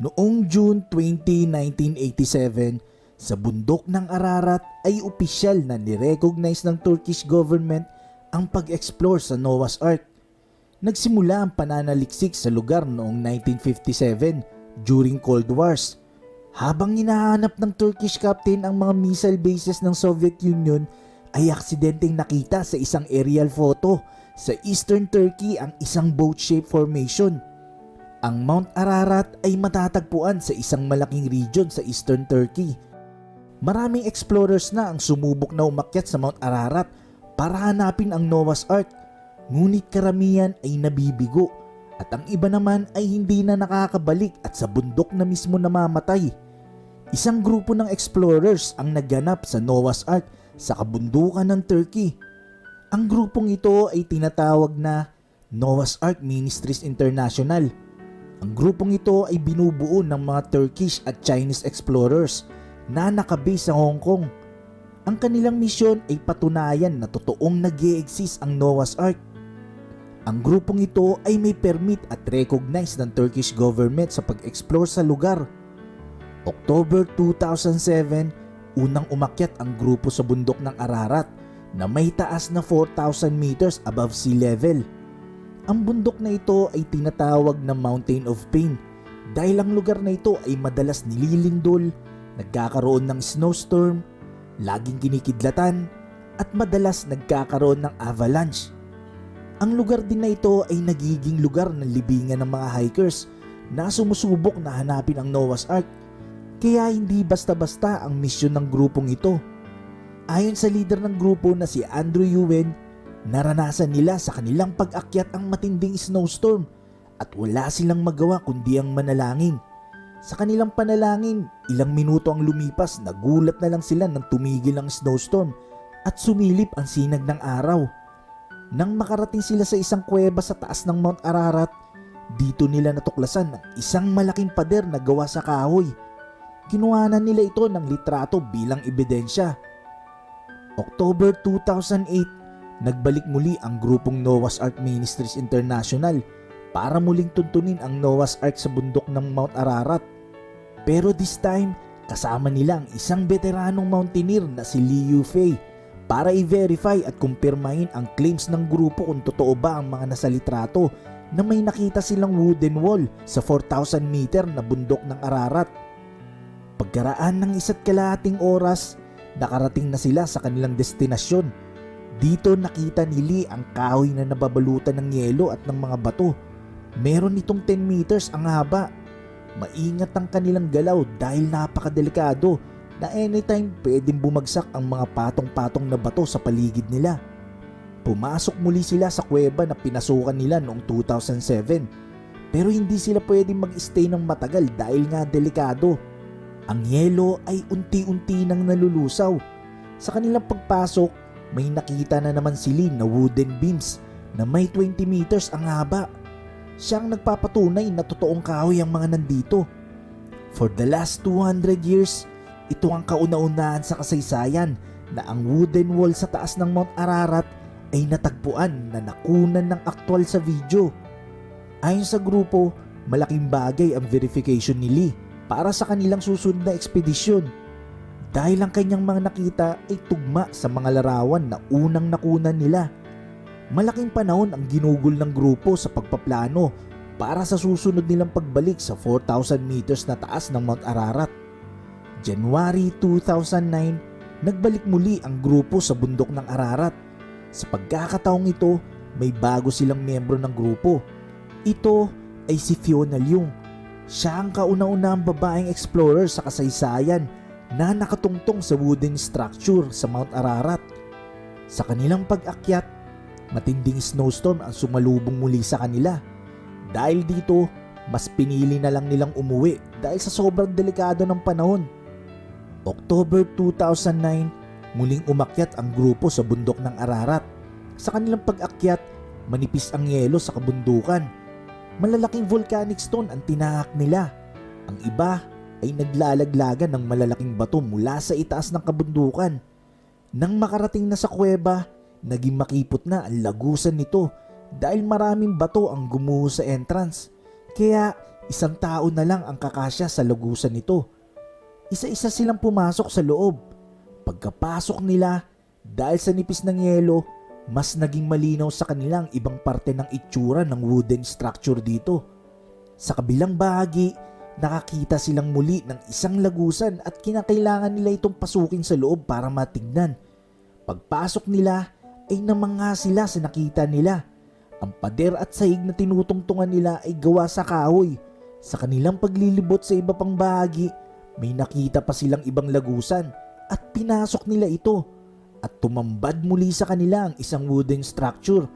Noong June 20, 1987, sa bundok ng Ararat ay opisyal na nirecognize ng Turkish government ang pag-explore sa Noah's Ark. Nagsimula ang pananaliksik sa lugar noong 1957 during Cold Wars. Habang hinahanap ng Turkish captain ang mga missile bases ng Soviet Union, ay aksidenteng nakita sa isang aerial photo sa eastern Turkey ang isang boat-shaped formation. Ang Mount Ararat ay matatagpuan sa isang malaking region sa eastern Turkey. Maraming explorers na ang sumubok na umakyat sa Mount Ararat para hanapin ang Noah's Ark. Ngunit karamihan ay nabibigo at ang iba naman ay hindi na nakakabalik at sa bundok na mismo namamatay. Isang grupo ng explorers ang nagganap sa Noah's Ark sa kabundukan ng Turkey. Ang grupong ito ay tinatawag na Noah's Ark Ministries International. Ang grupong ito ay binubuo ng mga Turkish at Chinese explorers na nakabase sa Hong Kong. Ang kanilang misyon ay patunayan na totoong nag exist ang Noah's Ark. Ang grupong ito ay may permit at recognized ng Turkish government sa pag-explore sa lugar. October 2007, unang umakyat ang grupo sa bundok ng Ararat na may taas na 4,000 meters above sea level. Ang bundok na ito ay tinatawag na Mountain of Pain dahil ang lugar na ito ay madalas nililindol, nagkakaroon ng snowstorm, laging kinikidlatan, at madalas nagkakaroon ng avalanche. Ang lugar din na ito ay nagiging lugar ng libingan ng mga hikers na sumusubok na hanapin ang Noah's Ark kaya hindi basta-basta ang misyon ng grupong ito. Ayon sa leader ng grupo na si Andrew Ewen, naranasan nila sa kanilang pag-akyat ang matinding snowstorm at wala silang magawa kundi ang manalangin. Sa kanilang panalangin, ilang minuto ang lumipas, nagulat na lang sila nang tumigil ang snowstorm at sumilip ang sinag ng araw. Nang makarating sila sa isang kuweba sa taas ng Mount Ararat, dito nila natuklasan ang isang malaking pader na gawa sa kahoy. Kinuhanan nila ito ng litrato bilang ebidensya. October 2008, nagbalik muli ang grupong Noah's Ark Ministries International para muling tuntunin ang Noah's Ark sa bundok ng Mount Ararat. Pero this time, kasama nila ang isang veteranong mountaineer na si Liu Fei para i-verify at kumpirmahin ang claims ng grupo kung totoo ba ang mga nasa litrato na may nakita silang wooden wall sa 4,000 meter na bundok ng Ararat. Pagkaraan ng isa't kalahating oras, nakarating na sila sa kanilang destinasyon. Dito nakita ni Lee ang kahoy na nababalutan ng yelo at ng mga bato. Meron itong 10 meters ang haba. Maingat ang kanilang galaw dahil napakadelikado na anytime pwedeng bumagsak ang mga patong-patong na bato sa paligid nila. Pumasok muli sila sa kuweba na pinasukan nila noong 2007 pero hindi sila pwedeng mag-stay ng matagal dahil nga delikado. Ang yelo ay unti-unti nang nalulusaw. Sa kanilang pagpasok, may nakita na naman si Lin na wooden beams na may 20 meters ang haba. Siyang nagpapatunay na totoong kahoy ang mga nandito. For the last 200 years, ito ang kauna-unahan sa kasaysayan na ang wooden wall sa taas ng Mount Ararat ay natagpuan na nakunan ng aktwal sa video. Ayon sa grupo, malaking bagay ang verification ni Lee para sa kanilang susunod na ekspedisyon dahil ang kanyang mga nakita ay tugma sa mga larawan na unang nakunan nila. Malaking panahon ang ginugol ng grupo sa pagpaplano para sa susunod nilang pagbalik sa 4,000 meters na taas ng Mount Ararat. January 2009, nagbalik muli ang grupo sa bundok ng Ararat. Sa pagkakataong ito, may bago silang miyembro ng grupo. Ito ay si Fiona Leung. Siya ang kauna-unahang babaeng explorer sa kasaysayan na nakatungtong sa wooden structure sa Mount Ararat. Sa kanilang pag-akyat, matinding snowstorm ang sumalubong muli sa kanila. Dahil dito, mas pinili na lang nilang umuwi dahil sa sobrang delikado ng panahon. October 2009, muling umakyat ang grupo sa bundok ng Ararat. Sa kanilang pag-akyat, manipis ang yelo sa kabundukan. Malalaking volcanic stone ang tinahak nila. Ang iba ay naglalaglagan ng malalaking bato mula sa itaas ng kabundukan. Nang makarating na sa kuweba, naging makipot na ang lagusan nito dahil maraming bato ang gumuho sa entrance. Kaya isang tao na lang ang kakasya sa lagusan nito. Isa-isa silang pumasok sa loob. Pagkapasok nila, dahil sa nipis ng yelo, mas naging malinaw sa kanilang ibang parte ng itsura ng wooden structure dito. Sa kabilang bahagi, nakakita silang muli ng isang lagusan at kinakailangan nila itong pasukin sa loob para matignan. Pagpasok nila ay namangha sila sa nakita nila. Ang pader at sahig na tinutungtungan nila ay gawa sa kahoy. Sa kanilang paglilibot sa iba pang bahagi, may nakita pa silang ibang lagusan at pinasok nila ito at tumambad muli sa kanila ang isang wooden structure.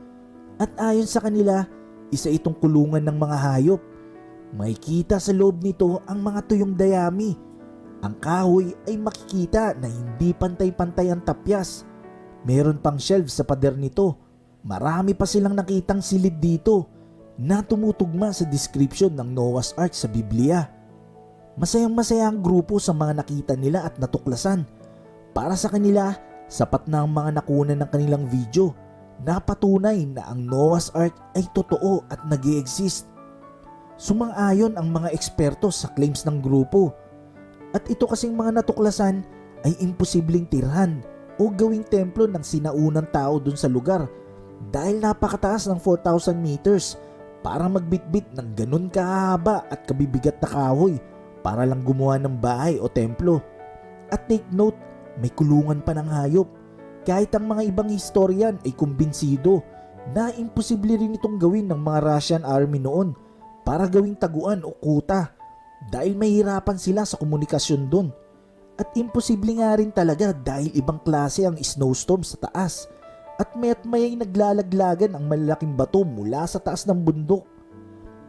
At ayon sa kanila, isa itong kulungan ng mga hayop. May kita sa loob nito ang mga tuyong dayami. Ang kahoy ay makikita na hindi pantay-pantay ang tapyas. Meron pang shelf sa pader nito. Marami pa silang nakitang silid dito na tumutugma sa description ng Noah's Ark sa Biblia. Masayang masaya ang grupo sa mga nakita nila at natuklasan. Para sa kanila, sapat na ang mga nakunan ng kanilang video na patunay na ang Noah's Ark ay totoo at nag exist Sumang-ayon ang mga eksperto sa claims ng grupo. At ito kasing mga natuklasan ay imposibleng tirhan o gawing templo ng sinaunang tao dun sa lugar dahil napakataas ng 4,000 meters para magbitbit ng ganun kahaba at kabibigat na kahoy para lang gumawa ng bahay o templo. At take note, may kulungan pa ng hayop. Kahit ang mga ibang historian ay kumbinsido na imposible rin itong gawin ng mga Russian army noon para gawing taguan o kuta dahil mahirapan sila sa komunikasyon doon. At imposible nga rin talaga dahil ibang klase ang snowstorm sa taas at mayat mayay naglalaglagan ang malalaking bato mula sa taas ng bundok.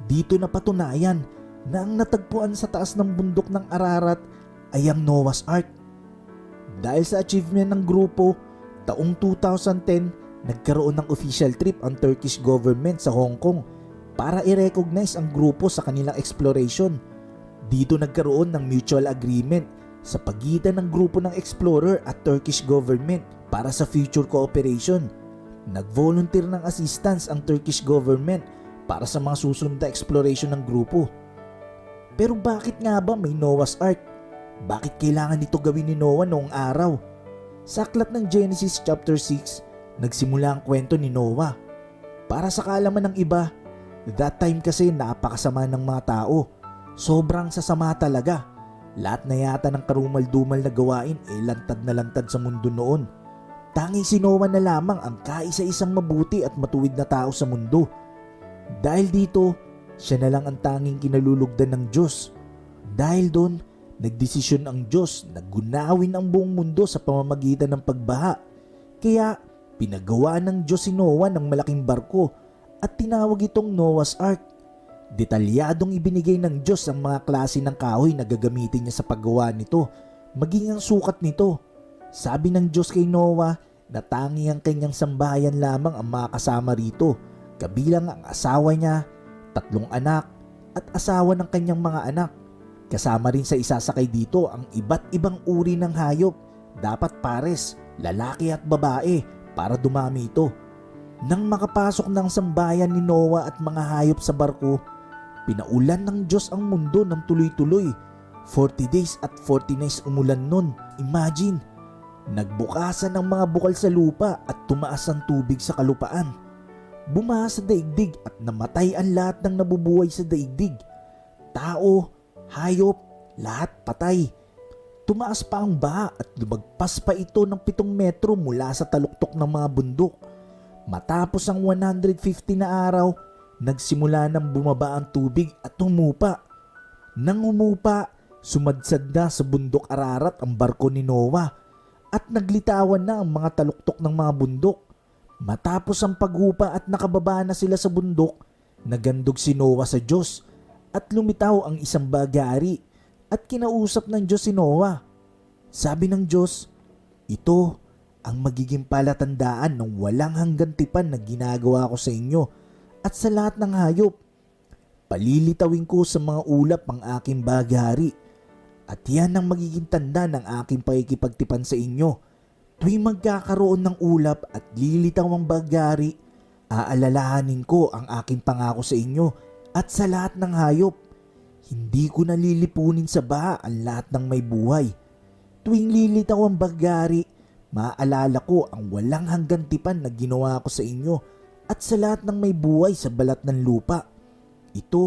Dito na patunayan na ang natagpuan sa taas ng bundok ng Ararat ay ang Noah's Ark. Dahil sa achievement ng grupo, taong 2010 nagkaroon ng official trip ang Turkish government sa Hong Kong para i-recognize ang grupo sa kanilang exploration. Dito nagkaroon ng mutual agreement sa pagitan ng grupo ng explorer at Turkish government para sa future cooperation. Nag-volunteer ng assistance ang Turkish government para sa mga susunod na exploration ng grupo. Pero bakit nga ba may Noah's Ark? Bakit kailangan ito gawin ni Noah noong araw? Sa aklat ng Genesis chapter 6, nagsimula ang kwento ni Noah. Para sa kaalaman ng iba, that time kasi napakasama ng mga tao. Sobrang sasama talaga. Lahat na yata ng karumal-dumal na gawain ay lantad na lantad sa mundo noon. Tangi si Noah na lamang ang kaisa-isang mabuti at matuwid na tao sa mundo. Dahil dito, siya na lang ang tanging kinalulugdan ng Diyos. Dahil doon, nagdesisyon ang Diyos na gunawin ang buong mundo sa pamamagitan ng pagbaha. Kaya, pinagawa ng Diyos si Noah ng malaking barko at tinawag itong Noah's Ark. Detalyadong ibinigay ng Diyos ang mga klase ng kahoy na gagamitin niya sa paggawa nito, maging ang sukat nito. Sabi ng Diyos kay Noah na tangi ang kanyang sambahayan lamang ang makasama rito, kabilang ang asawa niya, tatlong anak, at asawa ng kanyang mga anak. Kasama rin sa isasakay dito ang iba't ibang uri ng hayop, dapat pares, lalaki at babae para dumami ito. Nang makapasok ng sambayan ni Noah at mga hayop sa barko, pinaulan ng Diyos ang mundo ng tuloy-tuloy. 40 days at 40 nights umulan nun. Imagine, nagbukasan ang mga bukal sa lupa at tumaas ang tubig sa kalupaan. Bumaha sa daigdig at namatay ang lahat ng nabubuhay sa daigdig. Tao, hayop, lahat patay. Tumaas pa ang baha at lumagpas pa ito ng pitong metro mula sa taluktok ng mga bundok. Matapos ang 150 na araw, nagsimula nang bumaba ang tubig at humupa. Nang humupa, sumadsad na sa bundok Ararat ang barko ni Noah at naglitawan na ang mga taluktok ng mga bundok. Matapos ang paghupa at nakababa na sila sa bundok, nagandog si Noah sa Diyos at lumitaw ang isang bagari at kinausap ng Diyos si Noah. Sabi ng Diyos, ito ang magiging palatandaan ng walang hanggan tipan na ginagawa ko sa inyo at sa lahat ng hayop. Palilitawin ko sa mga ulap ang aking bagari at yan ang magiging tanda ng aking pakikipagtipan sa inyo. Tuwing magkakaroon ng ulap at lilitaw ang bagari, aalalahanin ko ang aking pangako sa inyo at sa lahat ng hayop. Hindi ko nalilipunin sa baha ang lahat ng may buhay. Tuwing lilitaw ang bagari, maaalala ko ang walang hanggang tipan na ginawa ko sa inyo at sa lahat ng may buhay sa balat ng lupa. Ito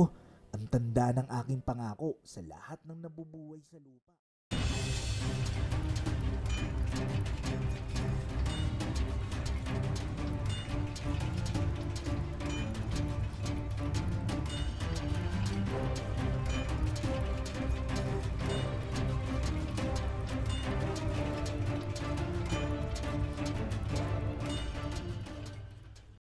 ang tanda ng aking pangako sa lahat ng nabubuhay sa lupa.